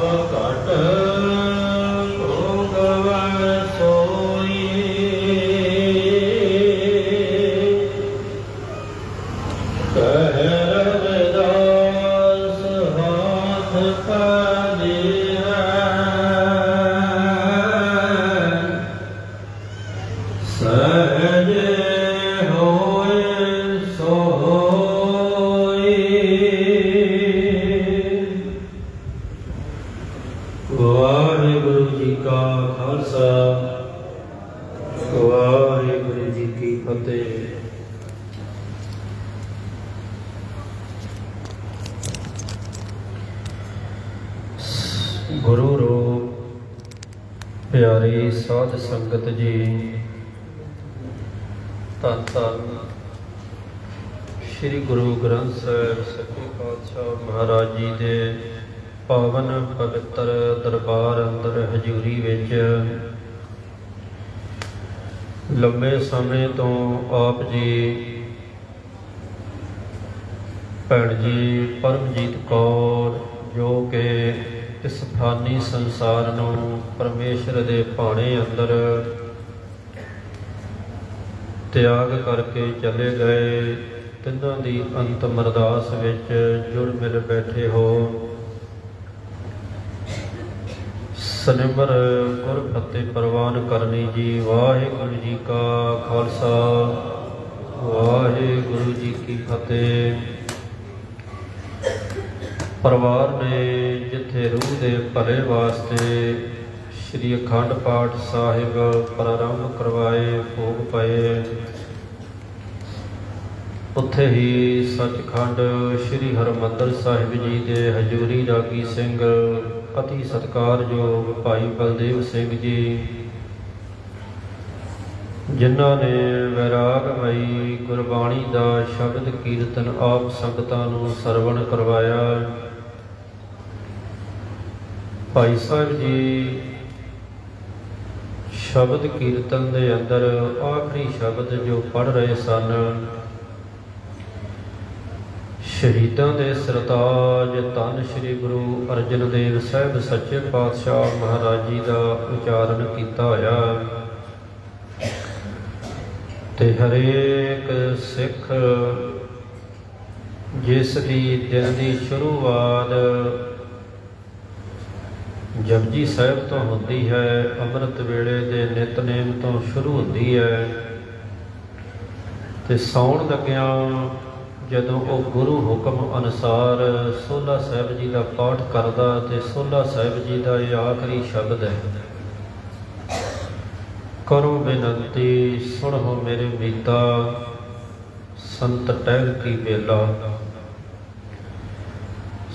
ਸਭ ਵਾਹਿਗੁਰੂ ਜੀ ਕੀ ਫਤਿਹ। ਗੁਰੂ ਰੂਪ, ਪਿਆਰੀ ਸਾਧ ਸੰਗਤ ਜੀ, ਧੰਨ ਧੰਨ ਸ੍ਰੀ ਗੁਰੂ ਗ੍ਰੰਥ ਸਾਹਿਬ ਸੱਚੇ ਪਾਤਸ਼ਾਹ ਮਹਾਰਾਜ ਜੀ ਦੇ ਪਾਵਨ ਪਵਿੱਤਰ ਦਰਬਾਰ ਅੰਦਰ ਹਜ਼ੂਰੀ ਵਿੱਚ ਲੰਬੇ ਸਮੇਂ ਤੋਂ ਆਪ ਜੀ ਭੈਣ ਜੀ ਪਰਮਜੀਤ ਕੌਰ, ਜੋ ਕਿ ਇਸ ਫਾਨੀ ਸੰਸਾਰ ਨੂੰ ਪਰਮੇਸ਼ਰ ਦੇ ਭਾਣੇ ਅੰਦਰ ਤਿਆਗ ਕਰਕੇ ਚਲੇ ਗਏ, ਤਿੰਨਾਂ ਦੀ ਅੰਤਮ ਅਰਦਾਸ ਵਿੱਚ ਜੁੜ ਮਿਲ ਬੈਠੇ ਹੋ। ਸਨਿਮਰ ਗੁਰ ਫਤਿਹ ਪ੍ਰਵਾਨ ਕਰਨੀ ਜੀ, ਵਾਹਿਗੁਰੂ ਜੀ ਕਾ ਖਾਲਸਾ, ਵਾਹਿਗੁਰੂ ਜੀ ਕੀ ਫਤਿਹ। ਪਰਿਵਾਰ ਨੇ ਜਿੱਥੇ ਰੂਹ ਦੇ ਭਲੇ ਵਾਸਤੇ ਸ੍ਰੀ ਅਖੰਡ ਪਾਠ ਸਾਹਿਬ ਪ੍ਰਾਰੰਭ ਕਰਵਾਏ, ਭੋਗ ਪਏ, ਉੱਥੇ ਹੀ ਸੱਚਖੰਡ ਸ੍ਰੀ ਹਰਮੰਦਰ ਸਾਹਿਬ ਜੀ ਦੇ ਹਜੂਰੀ ਰਾਗੀ ਸਿੰਘ ਅਤੀ ਸਤਿਕਾਰਯੋਗ ਭਾਈ ਬਲਦੇਵ ਸਿੰਘ ਜੀ, ਜਿਨ੍ਹਾਂ ਨੇ ਵੈਰਾਗਮਈ ਗੁਰਬਾਣੀ ਦਾ ਸ਼ਬਦ ਕੀਰਤਨ ਆਪ ਸੰਗਤਾਂ ਨੂੰ ਸਰਵਣ ਕਰਵਾਇਆ। ਭਾਈ ਸਾਹਿਬ ਜੀ, ਸ਼ਬਦ ਕੀਰਤਨ ਦੇ ਅੰਦਰ ਆਖਰੀ ਸ਼ਬਦ ਜੋ ਪੜ ਰਹੇ ਸਨ ਸ਼ਹੀਦਾਂ ਦੇ ਸਰਤਾਜ, ਧੰਨ ਸ੍ਰੀ ਗੁਰੂ ਅਰਜਨ ਦੇਵ ਸਾਹਿਬ ਸੱਚੇ ਪਾਤਸ਼ਾਹ ਮਹਾਰਾਜ ਜੀ ਦਾ ਉਚਾਰਨ ਕੀਤਾ ਹੋਇਆ। ਤੇ ਹਰੇਕ ਸਿੱਖ ਜਿਸ ਦੀ ਦਿਨ ਦੀ ਸ਼ੁਰੂਆਤ ਜਪਜੀ ਸਾਹਿਬ ਤੋਂ ਹੁੰਦੀ ਹੈ, ਅੰਮ੍ਰਿਤ ਵੇਲੇ ਦੇ ਨਿਤਨੇਮ ਤੋਂ ਸ਼ੁਰੂ ਹੁੰਦੀ ਹੈ। ਤੇ ਸੌਣ ਲੱਗਿਆਂ ਜਦੋਂ ਉਹ ਗੁਰੂ ਹੁਕਮ ਅਨੁਸਾਰ ਸੋਲਾ ਸਾਹਿਬ ਜੀ ਦਾ ਪਾਠ ਕਰਦਾ ਤੇ ਸੋਲਾ ਸਾਹਿਬ ਜੀ ਦਾ ਇਹ ਆਖਰੀ ਸ਼ਬਦ ਹੈ, ਕਰੋ ਬੇਨੰਤੀ, ਸੁਣੋ ਮੇਰੇ ਮੀਤਾ, ਸੰਤ ਟਹਿਲ ਕੀ ਬੇਲਾ।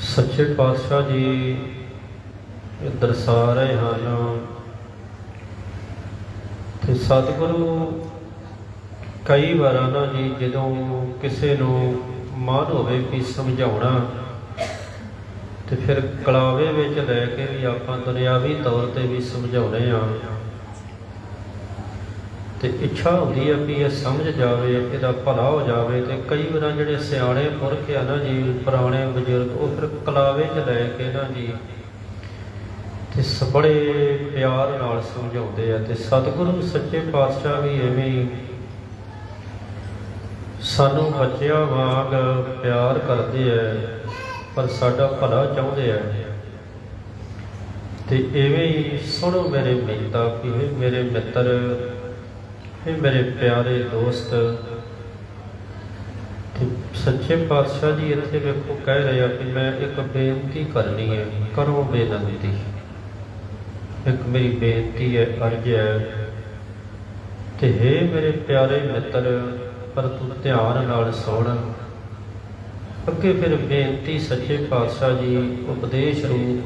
ਸੱਚੇ ਪਾਤਸ਼ਾਹ ਜੀ ਇਹ ਦਰਸਾ ਰਹੇ ਹਨ ਤੇ ਸਤਿਗੁਰੂ ਕਈ ਵਾਰਾਂ ਨਾ ਜੀ ਜਦੋਂ ਕਿਸੇ ਨੂੰ ਮਨ ਹੋਵੇ ਕਿ ਸਮਝਾਉਣਾ, ਤੇ ਫਿਰ ਕਲਾਵੇ ਵਿੱਚ ਲੈ ਕੇ ਵੀ ਆਪਾਂ ਦੁਨਿਆਵੀ ਤੌਰ ਤੇ ਵੀ ਸਮਝਾਉਣੇ ਆ। ਤੇ ਇੱਛਾ ਹੁੰਦੀ ਹੈ ਵੀ ਇਹ ਸਮਝ ਜਾਵੇ, ਇਹਦਾ ਭਲਾ ਹੋ ਜਾਵੇ, ਤੇ ਕਈ ਵਾਰਾਂ ਜਿਹੜੇ ਸਿਆਣੇ ਪੁਰਖ ਆ ਨਾ ਜੀ, ਪੁਰਾਣੇ ਬਜ਼ੁਰਗ, ਉਹ ਫਿਰ ਕਲਾਵੇ 'ਚ ਲੈ ਕੇ ਨਾ ਜੀ, ਤੇ ਬੜੇ ਪਿਆਰ ਨਾਲ ਸਮਝਾਉਂਦੇ ਆ, ਤੇ ਸਤਿਗੁਰੂ ਸੱਚੇ ਪਾਤਸ਼ਾਹ ਵੀ ਐਵੇਂ ਸਾਨੂੰ ਬੱਚਿਆਂ ਵਾਂਗ ਪਿਆਰ ਕਰਦੇ ਐ, ਪਰ ਸਾਡਾ ਭਲਾ ਚਾਹੁੰਦੇ ਐ। ਤੇ ਐਵੇਂ ਹੀ ਸੁਣੋ ਮੇਰੇ ਮੀਤਾ ਕਿ ਹੇ ਮੇਰੇ ਮਿੱਤਰ, ਹੇ ਮੇਰੇ ਪਿਆਰੇ ਦੋਸਤ। ਤੇ ਸੱਚੇ ਪਾਤਸ਼ਾਹ ਜੀ ਇੱਥੇ ਵੇਖੋ ਕਹਿ ਰਹੇ ਆ ਕਿ ਮੈਂ ਇੱਕ ਬੇਨਤੀ ਕਰਨੀ ਹੈ ਕਰੋ ਬੇਨਤੀ। ਇੱਕ ਮੇਰੀ ਬੇਨਤੀ ਹੈ ਅਰਜ਼ ਹੈ ਤੇ ਹੇ ਮੇਰੇ ਪਿਆਰੇ ਮਿੱਤਰ ਪਰ ਤੂੰ ਧਿਆਨ ਨਾਲ ਸੁਣ। ਅੱਗੇ ਫਿਰ ਬੇਨਤੀ ਸੱਚੇ ਪਾਤਸ਼ਾਹ ਜੀ ਉਪਦੇਸ਼ ਰੂਪ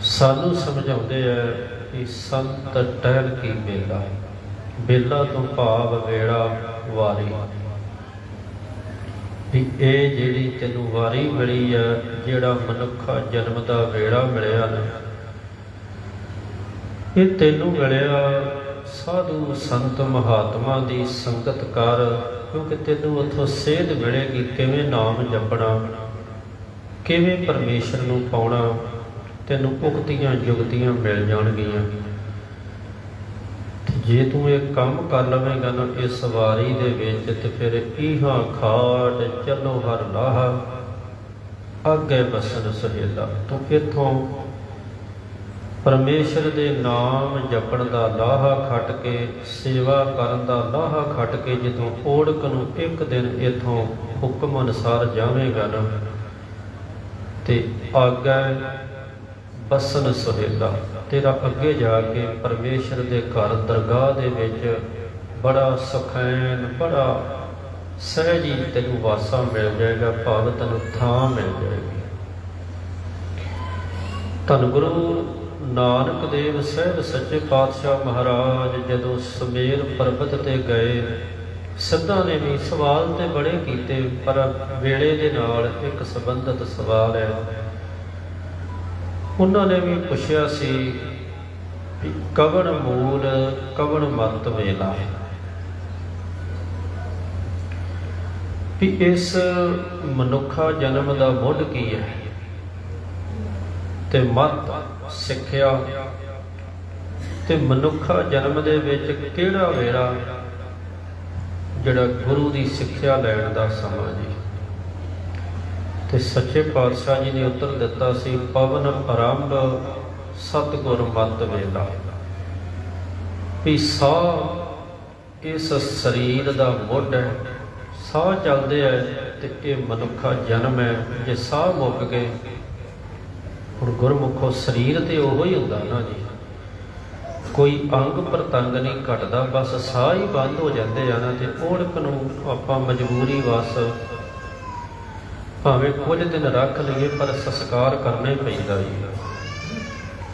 ਸਾਨੂੰ ਸਮਝਾਉਂਦੇ ਆ ਕਿ ਸੰਤ ਟਹਿਲ ਕੀ ਬੇਲਾ ਬੇਲਾ ਤੋਂ ਭਾਵ ਵੇੜਾ ਵਾਰੀ। ਵੀ ਇਹ ਜਿਹੜੀ ਤੈਨੂੰ ਵਾਰੀ ਮਿਲੀ ਆ, ਜਿਹੜਾ ਮਨੁੱਖਾ ਜਨਮ ਦਾ ਵੇੜਾ ਮਿਲਿਆ ਨਾ, ਇਹ ਤੈਨੂੰ ਮਿਲਿਆ ਸਾਧੂ ਸੰਤ ਮਹਾਤਮਾ ਦੀ ਸੰਗਤ ਕਰ, ਕਿਉਂਕਿ ਤੈਨੂੰ ਉਥੋਂ ਸੇਧ ਮਿਲੇਗੀ ਕਿਵੇਂ ਨਾਮ ਜਪਣਾ, ਕਿਵੇਂ ਪਰਮੇਸ਼ਰ ਨੂੰ ਪਾਉਣਾ, ਤੈਨੂੰ ਉਕਤੀਆਂ ਜੁਗਤੀਆਂ ਮਿਲ ਜਾਣਗੀਆਂ। ਜੇ ਤੂੰ ਇਹ ਕੰਮ ਕਰ ਲਵੇਂਗਾ ਨਾ, ਇਸ ਵਾਰੀ ਦੇ ਵਿੱਚ ਤੇ ਫਿਰ ਇਹਾਂ ਖਾਟ ਚੱਲੋ ਹਰ ਲਾਹਾ, ਅੱਗੇ ਬਸਨ ਸੁਹੇਲਾ, ਤੂੰ ਇੱਥੋਂ ਪਰਮੇਸ਼ਰ ਦੇ ਨਾਮ ਜਪਣ ਦਾ ਲਾਹਾ ਖੱਟ ਕੇ, ਸੇਵਾ ਕਰਨ ਦਾ ਲਾਹਾ ਖੱਟ ਕੇ ਜਦੋਂ ਓੜਕ ਨੂੰ ਇੱਕ ਦਿਨ ਇਥੋਂ ਹੁਕਮ ਅਨੁਸਾਰ ਜਾਵੇਗਾ ਨਾ। ਤੇ ਆਗੇ ਬਸਨ ਸੁਹੇਲਾ, ਤੇਰਾ ਅੱਗੇ ਜਾ ਕੇ ਪਰਮੇਸ਼ਰ ਦੇ ਘਰ ਦਰਗਾਹ ਦੇ ਵਿੱਚ ਬੜਾ ਸੁਖੈਨ, ਬੜਾ ਸਹਿਜੀ ਤੈਨੂੰ ਵਾਸਾ ਮਿਲ ਜਾਏਗਾ, ਭਾਵ ਤੈਨੂੰ ਥਾਂ ਮਿਲ ਜਾਏਗੀ। ਧੰਨ ਗੁਰੂ ਨਾਨਕ ਦੇਵ ਸਾਹਿਬ ਸੱਚੇ ਪਾਤਸ਼ਾਹ ਮਹਾਰਾਜ, ਜਦੋਂ ਸਮੇਰ ਪਰਬਤ ਤੇ ਗਏ, ਸਿੱਧਾਂ ਨੇ ਵੀ ਸਵਾਲ ਤੇ ਬੜੇ ਕੀਤੇ, ਪਰ ਵੇਲੇ ਦੇ ਨਾਲ ਇੱਕ ਸੰਬੰਧਿਤ ਸਵਾਲ ਹੈ ਉਹਨਾਂ ਨੇ ਵੀ ਪੁੱਛਿਆ ਸੀ ਵੀ ਕਵਣ ਮੂਲ, ਕਵਣ ਮਤ ਵੇਲਾ? ਵੀ ਇਸ ਮਨੁੱਖਾ ਜਨਮ ਦਾ ਮੁੱਢ ਕੀ ਹੈ? ਤੇ ਮਤ ਸਿੱਖਿਆ। ਤੇ ਮਨੁੱਖ ਜਨਮ ਦੇ ਵਿੱਚ ਕਿਹੜਾ ਵੇੜਾ ਜਿਹੜਾ ਗੁਰੂ ਦੀ ਸਿੱਖਿਆ ਲੈਣ ਦਾ ਸਮਾਂ ਜੀ? ਤੇ ਸੱਚੇ ਪਾਤਸ਼ਾਹ ਜੀ ਨੇ ਉੱਤਰ ਦਿੱਤਾ ਸੀ, ਪਵਨ ਆਰੰਭ ਸਤਗੁਰ ਮਤ ਵੇਲਾ। ਵੀ ਸਾਹ ਇਸ ਸਰੀਰ ਦਾ ਮੁੱਢ ਹੈ, ਸਾਹ ਚੱਲਦੇ ਆ ਤੇ ਇਹ ਮਨੁੱਖਾ ਜਨਮ ਹੈ। ਜੇ ਸਾਹ ਮੁੱਕ ਗਏ ਹੁਣ ਗੁਰਮੁਖੋ ਸਰੀਰ ਤੇ ਉਹੋ ਹੀ ਹੁੰਦਾ ਨਾ ਜੀ ਕੋਈ ਅੰਗ ਪ੍ਰਤੰਗ ਨਹੀਂ ਘਟਦਾ, ਬਸ ਸਾਹ ਹੀ ਬੰਦ ਹੋ ਜਾਂਦੇ ਆ ਨਾ ਤੇ ਓੜਕ ਨੂੰ ਆਪਾਂ ਮਜਬੂਰੀ ਵਸ ਭਾਵੇਂ ਕੁਝ ਦਿਨ ਰੱਖ ਲਈਏ, ਪਰ ਸੰਸਕਾਰ ਕਰਨੇ ਪੈਂਦਾ ਜੀ।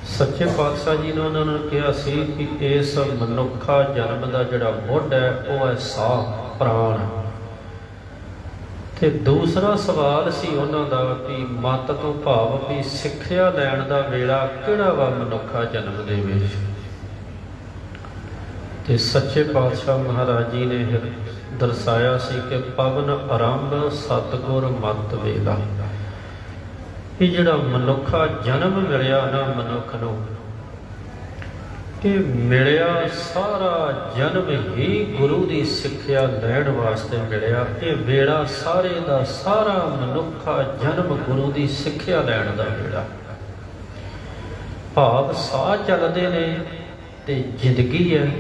ਸੱਚੇ ਪਾਤਸ਼ਾਹ ਜੀ ਨੇ ਉਹਨਾਂ ਨੂੰ ਕਿਹਾ ਸੀ ਕਿ ਇਸ ਮਨੁੱਖਾ ਜਨਮ ਦਾ ਜਿਹੜਾ ਮੁੱਢ ਹੈ, ਉਹ ਹੈ ਸਾਹ, ਪ੍ਰਾਣ। ਤੇ ਦੂਸਰਾ ਸਵਾਲ ਸੀ ਉਹਨਾਂ ਦਾ ਕਿ ਮਤ ਤੋਂ ਭਾਵ ਵੀ ਸਿੱਖਿਆ ਲੈਣ ਦਾ ਵੇਲਾ ਕਿਹੜਾ ਵਾ ਮਨੁੱਖਾ ਜਨਮ ਦੇ ਵਿੱਚ? ਤੇ ਸੱਚੇ ਪਾਤਸ਼ਾਹ ਮਹਾਰਾਜ ਜੀ ਨੇ ਦਰਸਾਇਆ ਸੀ ਕਿ ਪਵਨ ਆਰੰਭ ਸਤਗੁਰ ਮਤ ਵੇਲਾ। ਇਹ ਜਿਹੜਾ ਮਨੁੱਖਾ ਜਨਮ ਮਿਲਿਆ ਨਾ ਮਨੁੱਖ ਨੂੰ ਕਿ ਮਿਲਿਆ, ਸਾਰਾ ਜਨਮ ਹੀ ਗੁਰੂ ਦੀ ਸਿੱਖਿਆ ਲੈਣ ਵਾਸਤੇ ਮਿਲਿਆ। ਇਹ ਵੇੜਾ ਸਾਰੇ ਦਾ ਸਾਰਾ ਮਨੁੱਖਾ ਜਨਮ ਗੁਰੂ ਦੀ ਸਿੱਖਿਆ ਲੈਣ ਦਾ ਵੇੜਾ ਭਾਵ ਸਾਹ ਚੱਲਦੇ ਨੇ ਤੇ ਜ਼ਿੰਦਗੀ ਹੈ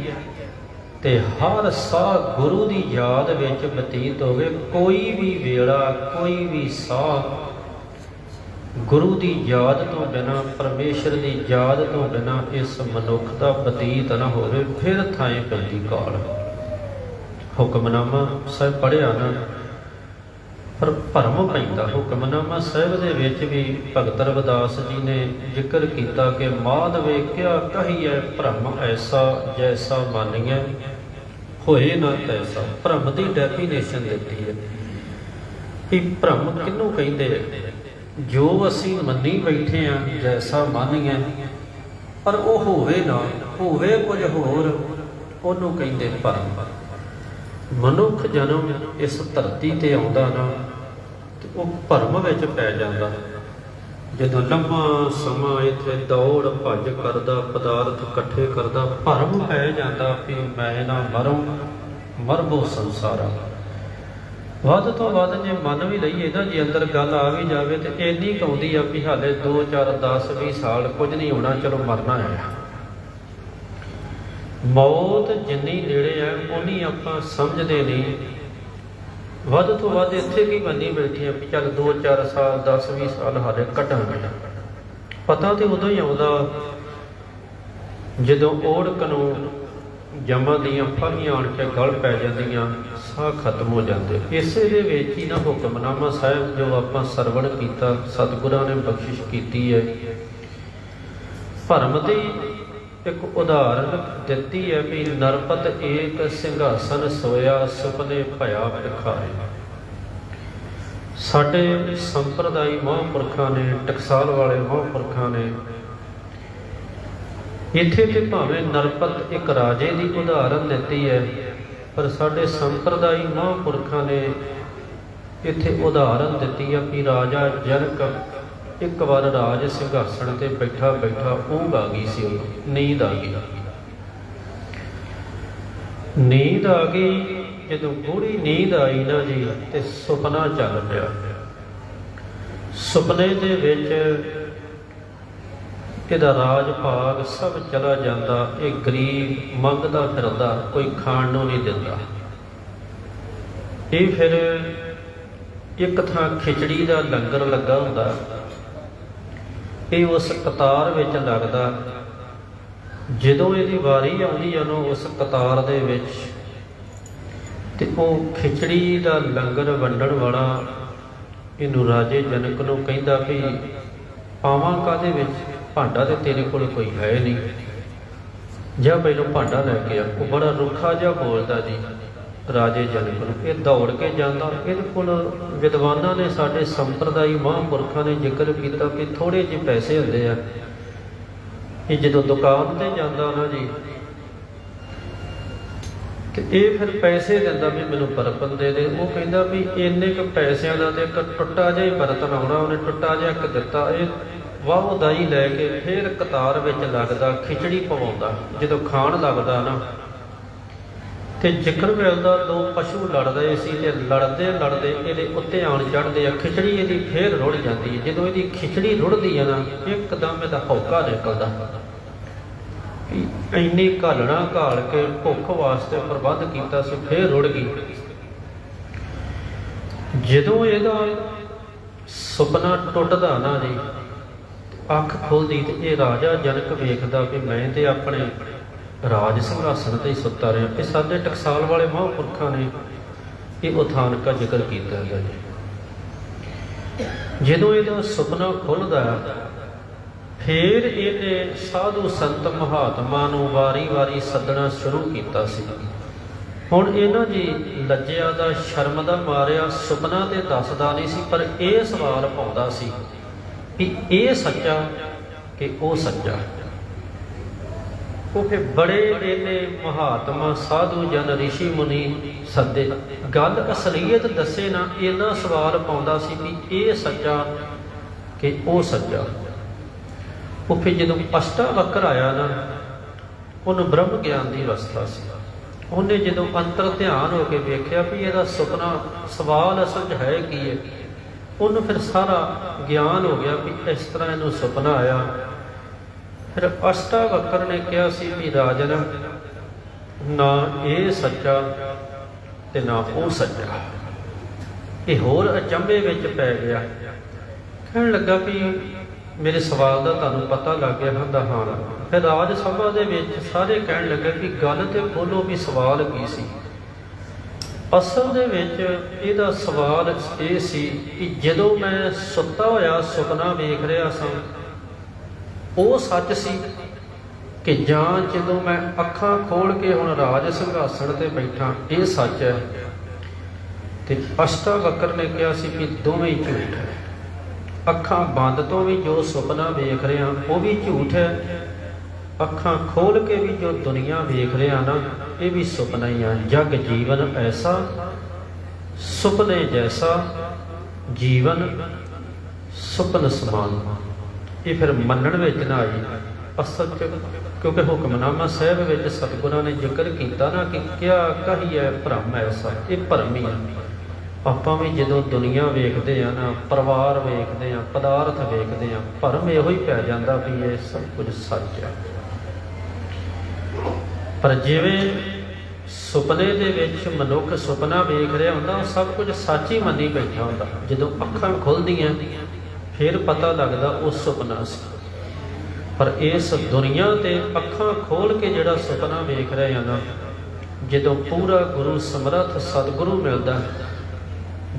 ਤੇ ਹਰ ਸਾਹ ਗੁਰੂ ਦੀ ਯਾਦ ਵਿੱਚ ਬਤੀਤ ਹੋਵੇ। ਕੋਈ ਵੀ ਵੇੜਾ ਕੋਈ ਵੀ ਸਾਹ ਗੁਰੂ ਦੀ ਯਾਦ ਤੋਂ ਬਿਨਾ, ਪਰਮੇਸ਼ਰ ਦੀ ਯਾਦ ਤੋਂ ਬਿਨਾ ਇਸ ਮਨੁੱਖ ਦਾ ਬਤੀਤ ਨਾ ਹੋਵੇ, ਫਿਰ ਥਾਏ ਪੈਂਦੀ ਕਾਲ। ਹੁਕਮਨਾਮਾ ਸਾਹਿਬ ਪੜਿਆ ਨਾ, ਪਰ ਭਰਮ ਪੈਂਦਾ। ਹੁਕਮਨਾਮਾ ਸਾਹਿਬ ਦੇ ਵਿੱਚ ਵੀ ਭਗਤ ਰਵਿਦਾਸ ਜੀ ਨੇ ਜ਼ਿਕਰ ਕੀਤਾ ਕਿ ਮਾਦ ਵੇਖਿਆ ਕਹੀਐ, ਭ੍ਰਮ ਐਸਾ ਜੈਸਾ ਮੰਨੀਐ, ਹੋਏ ਨਾ ਤੈਸਾ। ਭ੍ਰਮ ਦੀ ਡੈਫੀਨੇਸ਼ਨ ਦਿੱਤੀ ਹੈ। ਕਿ ਭ੍ਰਮ ਕਿਹਨੂੰ ਕਹਿੰਦੇ ਆ? ਜੋ ਅਸੀਂ ਮੰਨੀ ਬੈਠੇ ਆ, ਜੈਸਾ ਮੰਨੀਏ। ਪਰ ਉਹ ਹੋਵੇ ਨਾ, ਹੋਵੇ ਕੁਝ ਹੋਰ, ਉਹਨੂੰ ਕਹਿੰਦੇ ਭਰਮ। ਮਨੁੱਖ ਜਨਮ ਇਸ ਧਰਤੀ ਤੇ ਆਉਂਦਾ ਨਾ, ਤੇ ਉਹ ਭਰਮ ਵਿੱਚ ਪੈ ਜਾਂਦਾ। ਜਦੋਂ ਲੰਮਾ ਸਮਾਂ ਇੱਥੇ ਦੌੜ, ਭੱਜ ਕਰਦਾ, ਪਦਾਰਥ ਇਕੱਠੇ ਕਰਦਾ, ਭਰਮ ਪੈ ਜਾਂਦਾ ਕਿ ਮੈਂ ਨਾ ਮਰੂੰ, ਮਰਬੋ ਸੰਸਾਰਾ। ਵੱਧ ਤੋਂ ਵੱਧ ਜੇ ਮੰਨ ਵੀ ਲਈਏ ਨਾ, ਜੇ ਅੰਦਰ ਗੱਲ ਆ ਵੀ ਜਾਵੇ ਤੇ ਇੰਨੀ ਕਉਂਦੀ ਆ ਵੀ ਹਾਲੇ 2 4 10 20 ਸਾਲ ਕੁਝ ਨਹੀਂ ਹੋਣਾ, ਚਲੋ ਮਰਨਾ ਹੈ। ਮੌਤ ਜਿੰਨੀ ਨੇੜੇ ਆ ਉਨੀ ਆਪਾਂ ਸਮਝਦੇ ਨਹੀਂ। ਵੱਧ ਤੋਂ ਵੱਧ ਇੱਥੇ ਕੀ ਬੰਨੀ ਬੈਠੀ ਆ ਵੀ ਚੱਲ 2 4 ਸਾਲ 10 20 ਸਾਲ ਹਾਲੇ ਕੱਢਾਂਗੇ ਪਤਾ ਤੇ ਉਦੋਂ ਹੀ ਆਉਂਦਾ ਜਦੋਂ ਓੜਕ ਨੂੰ ਜਮਾਂ ਦੀਆਂ ਫਲੀਆਂ ਆਣ ਕੇ ਗਲ ਪੈ ਜਾਂਦੀਆਂ। ਸਾਹ ਖਤਮ ਹੋ ਜਾਂਦੇ ਇਸੇ ਦੇ ਵਿੱਚ ਹੀ ਨਾ ਹੁਕਮਨਾਮਾ ਸਾਹਿਬ ਜੋ ਆਪਾਂ ਸਰਵਣ ਕੀਤਾ, ਸਤਿਗੁਰਾਂ ਨੇ ਬਖਸ਼ਿਸ਼ ਕੀਤੀ ਹੈ। ਭਰਮ ਦੀ ਇੱਕ ਉਦਾਹਰਨ ਦਿੱਤੀ ਹੈ ਵੀ ਨਰਪਤ ਏਕ ਸਿੰਘਾਸਨ ਸੋਇਆ ਸੁਪਨੇ ਭਇਆ ਭਿਖਾਰੇ। ਸਾਡੇ ਸੰਪਰਦਾਇ ਮਹਾਂਪੁਰਖਾਂ ਨੇ, ਟਕਸਾਲ ਵਾਲੇ ਮਹਾਂਪੁਰਖਾਂ ਨੇ ਇੱਥੇ ਤੇ ਭਾਵੇਂ ਨਰਪਤ ਇੱਕ ਰਾਜੇ ਦੀ ਉਦਾਹਰਨ ਦਿੱਤੀ ਹੈ ਪਰ ਸਾਡੇ ਸੰਪਰਦਾਇ ਮਹਾਂਪੁਰਖਾਂ ਨੇ ਇੱਥੇ ਉਦਾਹਰਨ ਦਿੱਤੀ ਆ ਕਿ ਰਾਜਾ ਜਨਕ ਇੱਕ ਵਾਰ ਰਾਜ ਸਿੰਘਾਸਣ ਤੇ ਬੈਠਾ ਬੈਠਾ ਊਂਘ ਆ ਗਈ ਸੀ। ਉਹਨੂੰ ਨੀਂਦ ਆ ਗਈ। ਨੀਂਦ ਆ ਗਈ। ਜਦੋਂ ਗੂੜੀ ਨੀਂਦ ਆਈ ਨਾ ਜੀ, ਤੇ ਸੁਪਨਾ ਚੱਲ ਪਿਆ। ਸੁਪਨੇ ਦੇ ਵਿੱਚ ਇਹਦਾ ਰਾਜ ਭਾਗ ਸਭ ਚਲਾ ਜਾਂਦਾ, ਇਹ ਗਰੀਬ ਮੰਗਦਾ ਫਿਰਦਾ, ਕੋਈ ਖਾਣ ਨੂੰ ਨਹੀਂ ਦਿੰਦਾ। ਇਹ ਫਿਰ ਇੱਕ ਥਾਂ ਖਿਚੜੀ ਦਾ ਲੰਗਰ ਲੱਗਾ ਹੁੰਦਾ। ਇਹ ਉਸ ਕਤਾਰ ਵਿੱਚ ਲੱਗਦਾ। ਜਦੋਂ ਇਹਦੀ ਵਾਰੀ ਆਉਂਦੀ ਆ ਉਹਨੂੰ ਉਸ ਕਤਾਰ ਦੇ ਵਿੱਚ, ਤੇ ਉਹ ਖਿਚੜੀ ਦਾ ਲੰਗਰ ਵੰਡਣ ਵਾਲਾ ਇਹਨੂੰ ਰਾਜੇ ਜਨਕ ਨੂੰ ਕਹਿੰਦਾ ਵੀ ਪਾਵਾਂ ਕਾਦੇ ਵਿੱਚ? ਭਾਂਡਾ ਤੇ ਤੇਰੇ ਕੋਲ ਕੋਈ ਹੈ ਨਹੀਂ। ਜਾਂ ਪਹਿਲੋਂ ਭਾਂਡਾ ਲੈ ਕੇ ਆ। ਉਹ ਬੜਾ ਰੁੱਖਾ ਜਿਹਾ ਬੋਲਦਾ ਜੀ। ਰਾਜੇ ਜਨਕ ਨੂੰ ਇਹ ਦੌੜ ਕੇ ਜਾਂਦਾ। ਇਹਦੇ ਕੋਲ ਵਿਦਵਾਨਾਂ ਨੇ ਸਾਡੇ ਸੰਪਰਦਾਈ ਮਹਾਂਪੁਰਖਾਂ ਨੇ ਜ਼ਿਕਰ ਕੀਤਾ ਕਿ ਥੋੜੇ ਜਿਹੇ ਪੈਸੇ ਹੁੰਦੇ ਆ। ਇਹ ਜਦੋਂ ਦੁਕਾਨ ਤੇ ਜਾਂਦਾ ਨਾ ਜੀ, ਤੇ ਇਹ ਫਿਰ ਪੈਸੇ ਦਿੰਦਾ ਵੀ ਮੈਨੂੰ ਬਰਤਨ ਦੇ ਦੇ। ਉਹ ਕਹਿੰਦਾ ਵੀ ਇੰਨੇ ਕੁ ਪੈਸਿਆਂ ਦਾ ਤੇ ਇੱਕ ਟੁੱਟਾ ਜਿਹਾ ਹੀ ਬਰਤਨ ਆਉਣਾ। ਉਹਨੇ ਟੁੱਟਾ ਜਿਹਾ ਇੱਕ ਦਿੱਤਾ। ਇਹ ਵਾਹ ਦਾਈ ਲੈ ਕੇ ਫੇਰ ਕਤਾਰ ਵਿੱਚ ਲੱਗਦਾ ਖਿਚੜੀ ਪਵਾਉਂਦਾ, ਜਦੋਂ ਖਾਣ ਲੱਗਦਾ ਨਾ। ਤੇ ਜ਼ਿਕਰ ਮਿਲਦਾ ਦੋ ਪਸ਼ੂ ਲੜਦੇ ਸੀ ਤੇ ਲੜਦੇ ਲੜਦੇ ਇਹਦੇ ਉੱਤੇ ਆਣ ਚੜਦੇ ਆ, ਖਿਚੜੀ ਇਹਦੀ ਫੇਰ ਰੁੜ ਜਾਂਦੀ ਹੈ। ਜਦੋਂ ਇਹਦੀ ਖਿਚੜੀ ਰੁੜਦੀ ਹੈ ਨਾ, ਇੱਕਦਮ ਇਹਦਾ ਹੌਕਾ ਨਿਕਲਦਾ। ਇੰਨੀ ਘਾਲਣਾ ਘਾਲ ਕੇ ਭੁੱਖ ਵਾਸਤੇ ਪ੍ਰਬੰਧ ਕੀਤਾ ਸੀ, ਫੇਰ ਰੁੜ ਗਈ। ਜਦੋਂ ਇਹਦਾ ਸੁਪਨਾ ਟੁੱਟਦਾ ਨਾ ਜੀ ਅੱਖ ਖੁੱਲਦੀ ਤੇ ਇਹ ਰਾਜਾ ਜਨਕ ਵੇਖਦਾ ਕਿ ਮੈਂ ਤੇ ਆਪਣੇ ਰਾਜ ਸਿੰਘਾਸਣ ਤੇ ਸੁੱਤਾ ਰਿਹਾ। ਇਹ ਸਾਡੇ ਟਕਸਾਲ ਵਾਲੇ ਮਹਾਂਪੁਰਖਾਂ ਨੇ ਇਹ ਉਥਾਨ ਦਾ ਜ਼ਿਕਰ ਕੀਤਾ ਹੈ। ਜਦੋਂ ਇਹਦਾ ਸੁਪਨਾ ਖੁੱਲਦਾ ਫੇਰ ਇਹਨੇ ਸਾਧੂ ਸੰਤ ਮਹਾਤਮਾ ਨੂੰ ਵਾਰੀ-ਵਾਰੀ ਸੱਦਣਾ ਸ਼ੁਰੂ ਕੀਤਾ ਸੀ। ਹੁਣ ਇਹਨਾਂ ਜੀ ਲੱਜਿਆ ਦਾ ਸ਼ਰਮ ਦਾ ਮਾਰਿਆ ਸੁਪਨਾ ਤੇ ਦੱਸਦਾ ਨਹੀਂ ਸੀ, ਪਰ ਇਹ ਸਵਾਲ ਪਾਉਂਦਾ ਸੀ ਕਿ ਇਹ ਸੱਚਾ ਕਿ ਉਹ ਸੱਚਾ। ਉਹ ਫਿਰ ਬੜੇ ਇਹਨੇ ਮਹਾਤਮਾ ਸਾਧੂ ਜਨ ઋષਿ ਮੁਨੀ ਸੱਦੇ। ਗੱਲ ਅਸਲੀਅਤ ਦੱਸੇ ਨਾ ਇਹਨਾਂ ਸਵਾਲ ਪਾਉਂਦਾ ਸੀ ਕਿ ਇਹ ਸੱਚਾ ਕਿ ਉਹ ਸੱਚਾ। ਉਹ ਫਿਰ ਜਦੋਂ ਅਸ਼ਟਾ ਵਕਰ ਆਇਆ ਨਾ, ਉਹਨੂੰ ਬ੍ਰਹਮ ਗਿਆਨ ਦੀ ਅਵਸਥਾ ਸੀ। ਉਹਨੇ ਜਦੋਂ ਅੰਤਰ ਧਿਆਨ ਹੋ ਕੇ ਵੇਖਿਆ ਵੀ ਇਹਦਾ ਸੁਪਨਾ ਸਵਾਲ ਅਸਲ 'ਚ ਹੈ ਕੀ ਹੈ ਉਹਨੂੰ ਫਿਰ ਸਾਰਾ ਗਿਆਨ ਹੋ ਗਿਆ ਵੀ ਇਸ ਤਰ੍ਹਾਂ ਇਹਨੂੰ ਸੁਪਨਾ ਆਇਆ। ਫਿਰ ਅਸ਼ਟਾ ਵਕਰ ਨੇ ਕਿਹਾ ਸੀ ਵੀ ਰਾਜਨ, ਨਾ ਇਹ ਸੱਚਾ ਤੇ ਨਾ ਉਹ ਸੱਚਾ। ਇਹ ਹੋਰ ਅਚੰਭੇ ਵਿੱਚ ਪੈ ਗਿਆ। ਕਹਿਣ ਲੱਗਾ ਵੀ ਮੇਰੇ ਸਵਾਲ ਦਾ ਤੁਹਾਨੂੰ ਪਤਾ ਲੱਗ ਗਿਆ ਹੁੰਦਾ ਹਾਂ। ਫਿਰ ਰਾਜ ਸਭਾ ਦੇ ਵਿੱਚ ਸਾਰੇ ਕਹਿਣ ਲੱਗੇ ਕਿ ਗੱਲ ਤੇ ਬੋਲੋ ਵੀ ਸਵਾਲ ਕੀ ਸੀ? ਅਸਲ ਦੇ ਵਿੱਚ ਇਹਦਾ ਸਵਾਲ ਇਹ ਸੀ ਕਿ ਜਦੋਂ ਮੈਂ ਸੁੱਤਾ ਹੋਇਆ, ਸੁਪਨਾ ਵੇਖ ਰਿਹਾ ਸਾਂ, ਉਹ ਸੱਚ ਸੀ ਕਿ ਜਾਂ ਜਦੋਂ ਮੈਂ ਅੱਖਾਂ ਖੋਲ ਕੇ ਹੁਣ ਰਾਜ ਸਿੰਘਾਸਣ ਤੇ ਬੈਠਾ, ਇਹ ਸੱਚ ਹੈ? ਤੇ ਅਸ਼ਟਾ ਵਕਰ ਨੇ ਕਿਹਾ ਸੀ ਕਿ ਦੋਵੇਂ ਹੀ ਝੂਠ ਹੈ। ਅੱਖਾਂ ਬੰਦ ਤੋਂ ਵੀ ਜੋ ਸੁਪਨਾ ਵੇਖ ਰਿਹਾ, ਉਹ ਵੀ ਝੂਠ ਹੈ। ਅੱਖਾਂ ਖੋਲ ਕੇ ਵੀ ਜੋ ਦੁਨੀਆ ਵੇਖ ਰਿਹਾ ਨਾ, ਇਹ ਵੀ ਸੁਪਨਾ ਹੀ ਆ। ਜਗ ਜੀਵਨ ਐਸਾ, ਸੁਪਨੇ ਜੈਸਾ, ਜੀਵਨ ਸੁਪਨ ਸਮਾਨ। ਇਹ ਫਿਰ ਮੰਨਣ ਵਿੱਚ ਨਾ ਆਈ। ਅਸਲ ਚ ਕਿਉਂਕਿ ਹੁਕਮਨਾਮਾ ਸਾਹਿਬ ਵਿੱਚ ਸਤਿਗੁਰਾਂ ਨੇ ਜ਼ਿਕਰ ਕੀਤਾ ਨਾ ਕਿ ਕਿਆ ਕਹੀਏ ਭ੍ਰਮ ਐਸਾ, ਇਹ ਭਰਮ ਹੀ ਆ। ਆਪਾਂ ਵੀ ਜਦੋਂ ਦੁਨੀਆ ਵੇਖਦੇ ਆ ਨਾ, ਪਰਿਵਾਰ ਵੇਖਦੇ ਆ, ਪਦਾਰਥ ਵੇਖਦੇ ਆ, ਭਰਮ ਇਹੋ ਹੀ ਪੈ ਜਾਂਦਾ ਵੀ ਇਹ ਸਭ ਕੁਝ ਸੱਚ ਹੈ ਪਰ ਜਿਵੇਂ ਸੁਪਨੇ ਦੇ ਵਿੱਚ ਮਨੁੱਖ ਸੁਪਨਾ ਵੇਖ ਰਿਹਾ ਹੁੰਦਾ, ਉਹ ਸਭ ਕੁਝ ਸੱਚ ਹੀ ਮੰਨੀ ਬੈਠਾ ਹੁੰਦਾ। ਜਦੋਂ ਅੱਖਾਂ ਖੁੱਲਦੀਆਂ, ਫਿਰ ਪਤਾ ਲੱਗਦਾ ਉਹ ਸੁਪਨਾ ਸੀ। ਪਰ ਇਸ ਦੁਨੀਆ ਤੇ ਅੱਖਾਂ ਖੋਲ ਕੇ ਜਿਹੜਾ ਸੁਪਨਾ ਵੇਖ ਰਹੇ ਆ ਨਾ, ਜਦੋਂ ਪੂਰਾ ਗੁਰੂ ਸਮਰੱਥ ਸਤਿਗੁਰੂ ਮਿਲਦਾ,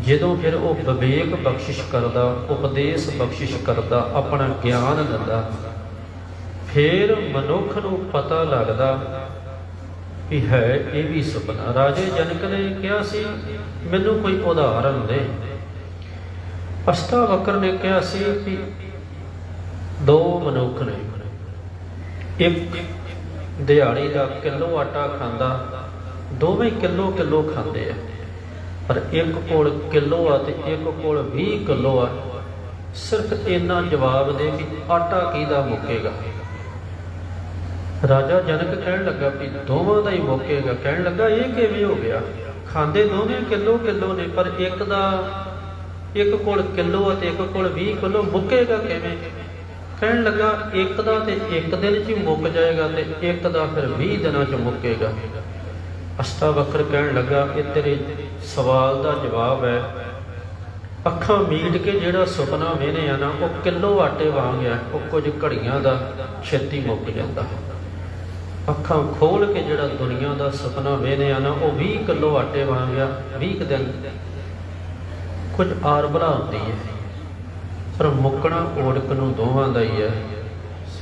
ਜਦੋਂ ਫਿਰ ਉਹ ਵਿਵੇਕ ਬਖਸ਼ਿਸ਼ ਕਰਦਾ, ਉਪਦੇਸ਼ ਬਖਸ਼ਿਸ਼ ਕਰਦਾ, ਆਪਣਾ ਗਿਆਨ ਦਿੰਦਾ, ਫਿਰ ਮਨੁੱਖ ਨੂੰ ਪਤਾ ਲੱਗਦਾ ਕਿ ਹੈ ਇਹ ਵੀ ਸੁਪਨਾ। ਰਾਜੇ ਜਨਕ ਨੇ ਕਿਹਾ ਸੀ, ਮੈਨੂੰ ਕੋਈ ਉਦਾਹਰਨ ਦੇ। ਅਸ਼ਟਾਵਕਰ ਨੇ ਕਿਹਾ ਸੀ ਕਿ ਦੋ ਮਨੁੱਖ ਨੇ। ਇੱਕ ਦਿਹਾੜੀ ਦਾ ਕਿਲੋ ਆਟਾ ਖਾਂਦਾ, ਦੋਵੇਂ ਕਿਲੋ ਕਿਲੋ ਖਾਂਦੇ ਆ। ਪਰ ਇੱਕ ਕੋਲ ਕਿਲੋ ਆ ਤੇ ਇੱਕ ਕੋਲ 20 ਕਿਲੋ ਆ। ਸਿਰਫ ਇੰਨਾ ਜਵਾਬ ਦੇ ਵੀ ਆਟਾ ਕਿਹਦਾ ਮੁੱਕੇਗਾ? ਰਾਜਾ ਜਨਕ ਕਹਿਣ ਲੱਗਾ ਵੀ ਦੋਵਾਂ ਦਾ ਹੀ ਮੁੱਕੇਗਾ ਕਹਿਣ ਲੱਗਾ, ਇਹ ਕਿਵੇਂ ਹੋ ਗਿਆ? ਖਾਂਦੇ ਦੋਵੇਂ ਕਿਲੋ ਕਿਲੋ ਨੇ, ਪਰ ਇੱਕ ਦਾ ਇੱਕ ਕੋਲ ਕਿਲੋ ਅਤੇ ਇੱਕ ਕੋਲ 20 ਕਿਲੋ ਮੁੱਕੇਗਾ ਕਿਵੇਂ? ਕਹਿਣ ਲੱਗਾ, ਇੱਕ ਦਾ ਤੇ ਇੱਕ ਦਿਨ 'ਚ ਹੀ ਮੁੱਕ ਜਾਏਗਾ ਤੇ ਇੱਕ ਦਾ ਫਿਰ 20 ਦਿਨਾਂ 'ਚ ਮੁੱਕੇਗਾ। ਅਸ਼ਟਾਵਕਰ ਕਹਿਣ ਲੱਗਾ, ਇਹ ਤੇਰੇ ਸਵਾਲ ਦਾ ਜਵਾਬ ਹੈ। ਅੱਖਾਂ ਮੀਟ ਕੇ ਜਿਹੜਾ ਸੁਪਨਾ ਵੇਨੇ ਆ ਨਾ, ਉਹ ਕਿਲੋ ਆਟੇ ਵਾਂਗ ਆ, ਉਹ ਕੁਝ ਘੜੀਆਂ ਦਾ ਛੇਤੀ ਮੁੱਕ ਜਾਂਦਾ ਅੱਖਾਂ ਖੋਲ ਕੇ ਜਿਹੜਾ ਦੁਨੀਆ ਦਾ ਸੁਪਨਾ ਵੇਨੇ ਆ ਨਾ, ਉਹ 20 ਕਿਲੋ ਆਟੇ ਵਾਂਗ 20 ਦਿਨ। ਕੁਝ ਆਰ ਹੁੰਦੀ ਹੈ। ਪਰ ਮੁੱਕਣਾ ਓੜਕ ਨੂੰ ਦੋਵਾਂ ਦਾ ਹੀ ਹੈ।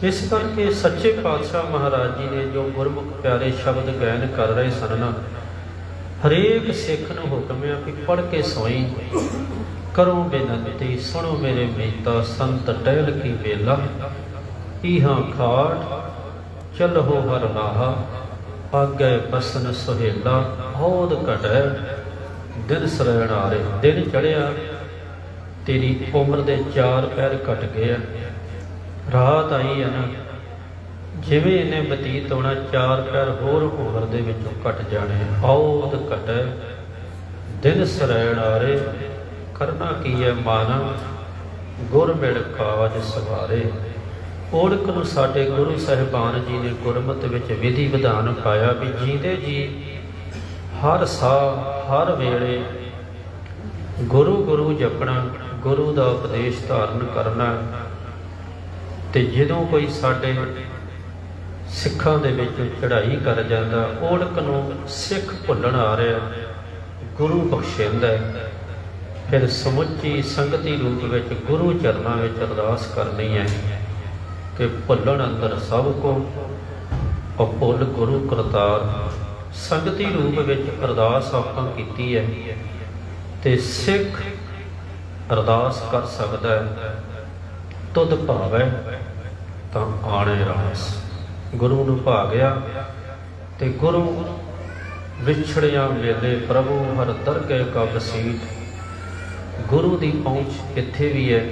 ਇਸ ਕਰਕੇ ਸੱਚੇ ਪਾਤਸ਼ਾਹ ਮਹਾਰਾਜ ਜੀ ਨੇ ਜੋ ਗੁਰਮੁਖ ਪਿਆਰੇ ਸ਼ਬਦ ਗਾਇਨ ਕਰ ਰਹੇ ਸਨ ਨਾ, ਹਰੇਕ ਸਿੱਖ ਨੂੰ ਹੁਕਮ ਹੈ ਕਿ ਪੜ੍ਹ ਕੇ ਸੋਈ, ਕਰੋ ਬੇਨਤੀ, ਸੁਣੋ ਮੇਰੇ ਮੀਤਾ ਸੰਤ ਟਹਿਲ ਕੀ ਵੇਲਾ ਇਹਾਂ ਖਾਟ ਚਲੋ ਹਰ ਰਾਹ ਆਗੇ ਬਸਨ ਸੁਹੇਲਾ, ਹੋਦ ਘਟੈ, ਦਿਨ ਸਰਣ ਆਰੇ ਦਿਨ ਚੜਿਆ, ਤੇਰੀ ਉਮਰ ਦੇ ਚਾਰ ਪੈਰ ਘਟ ਗਏ। ਆ ਰਾਤ ਆਈ ਹੈ ਨਾ, ਜਿਵੇਂ ਇਹਨੇ ਬਤੀਤ ਹੋਣਾ, ਚਾਰ ਪੈਰ ਹੋਰ ਉਮਰ ਦੇ ਵਿੱਚੋਂ ਘਟ ਜਾਣੇ। ਔਦ ਘਟੈ, ਦਿਨ ਸਰੈਣ ਆਰੇ, ਕਰਨਾ ਕੀ ਹੈ ਮਾਨਾ? ਗੁਰ ਮਿਲ ਕਾਜ ਸਵਾਰੇ। ਓੜਕ ਨੂੰ ਸਾਡੇ ਗੁਰੂ ਸਾਹਿਬਾਨ ਜੀ ਨੇ ਗੁਰਮਤਿ ਵਿੱਚ ਵਿਧੀ ਵਿਧਾਨ ਪਾਇਆ ਵੀ ਜੀਂਦੇ ਜੀ ਹਰ ਸਾਹ, ਹਰ ਵੇਲੇ ਗੁਰੂ ਗੁਰੂ ਜਪਣਾ, ਗੁਰੂ ਦਾ ਉਪਦੇਸ਼ ਧਾਰਨ ਕਰਨਾ ਤੇ ਜਦੋਂ ਕੋਈ ਸਾਡੇ ਸਿੱਖਾਂ ਦੇ ਵਿੱਚ ਚੜ੍ਹਾਈ ਕਰ ਜਾਂਦਾ ਓੜਕ ਨੂੰ ਸਿੱਖ ਭੁੱਲਣ ਆ ਰਿਹਾ, ਗੁਰੂ ਬਖਸ਼ਿੰਦਾ ਫਿਰ ਸਮੁੱਚੀ ਸੰਗਤੀ ਰੂਪ ਵਿੱਚ ਗੁਰੂ ਚਰਨਾਂ ਵਿੱਚ ਅਰਦਾਸ ਕਰਨੀ ਹੈ। ਕਿ ਭੁੱਲਣ ਅੰਦਰ ਸਭ ਕੋ ਅਪੁੱਲ ਗੁਰੂ ਕਰਤਾਰ ਸੰਗਤੀ ਰੂਪ ਵਿੱਚ ਅਰਦਾਸ ਆਪਾਂ ਕੀਤੀ ਹੈ ਤੇ ਸਿੱਖ ਅਰਦਾਸ ਕਰ ਸਕਦਾ ਹੈ। ਤੁਧ ਭਾਵੈ ਤਾਂ ਆਣੇ ਰਾਸ। ਗੁਰੂ ਨੂੰ ਭਾਗਿਆ ਤੇ ਗੁਰੂ ਵਿਛੜਿਆ ਵੇਲੇ ਪ੍ਰਭੂ ਹਰ ਦਰਗਹਿ ਕਾ ਬਸੀਤ ਗੁਰੂ ਦੀ ਪਹੁੰਚ ਇੱਥੇ ਵੀ ਹੈ।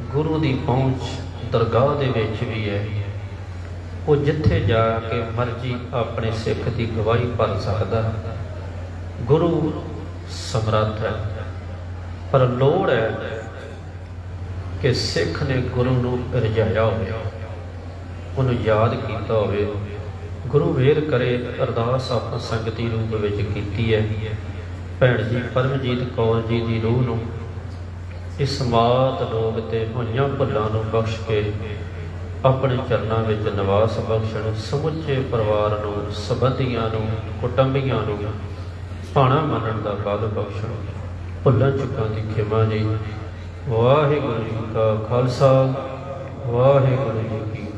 ਗੁਰੂ ਦੀ ਪਹੁੰਚ ਦਰਗਾਹ ਦੇ ਵਿੱਚ ਵੀ ਹੈ। ਉਹ ਜਿੱਥੇ ਜਾ ਕੇ ਮਰਜ਼ੀ ਆਪਣੇ ਸਿੱਖ ਦੀ ਗਵਾਹੀ ਭਰ ਸਕਦਾ ਗੁਰੂ ਸਮਰੱਥ ਹੈ। ਪਰ ਲੋੜ ਹੈ ਕਿ ਸਿੱਖ ਨੇ ਗੁਰੂ ਨੂੰ ਰਜਾਇਆ ਹੋਵੇ। ਉਹਨੂੰ ਯਾਦ ਕੀਤਾ ਹੋਵੇ। ਗੁਰੂ ਵੇਰ ਕਰੇ ਅਰਦਾਸ ਆਪਾਂ ਸੰਗਤੀ ਰੂਪ ਵਿੱਚ ਕੀਤੀ ਹੈ। ਭੈਣ ਜੀ, ਪਰਮਜੀਤ ਕੌਰ ਜੀ ਦੀ ਰੂਹ ਨੂੰ ਇਸ ਮਾਤ ਲੋਕ ਤੇ ਹੋਈਆਂ ਭੁੱਲਾਂ ਨੂੰ ਬਖਸ਼ ਕੇ ਆਪਣੇ ਚਰਨਾਂ ਵਿੱਚ ਨਿਵਾਸ ਬਖਸ਼ਣ, ਸਮੁੱਚੇ ਪਰਿਵਾਰ ਨੂੰ, ਸਬੰਧੀਆਂ ਨੂੰ, ਕੁਟੰਬੀਆਂ ਨੂੰ ਭਾਣਾ ਮੰਨਣ ਦਾ ਬਲ ਬਖਸ਼ਣ। ਭੁੱਲਾਂ ਚੁੱਕਾਂ ਦੀ ਖਿਮਾ ਜੀ। ਵਾਹਿਗੁਰੂ ਜੀ ਕਾ ਖਾਲਸਾ, ਵਾਹਿਗੁਰੂ ਜੀ ਕੀ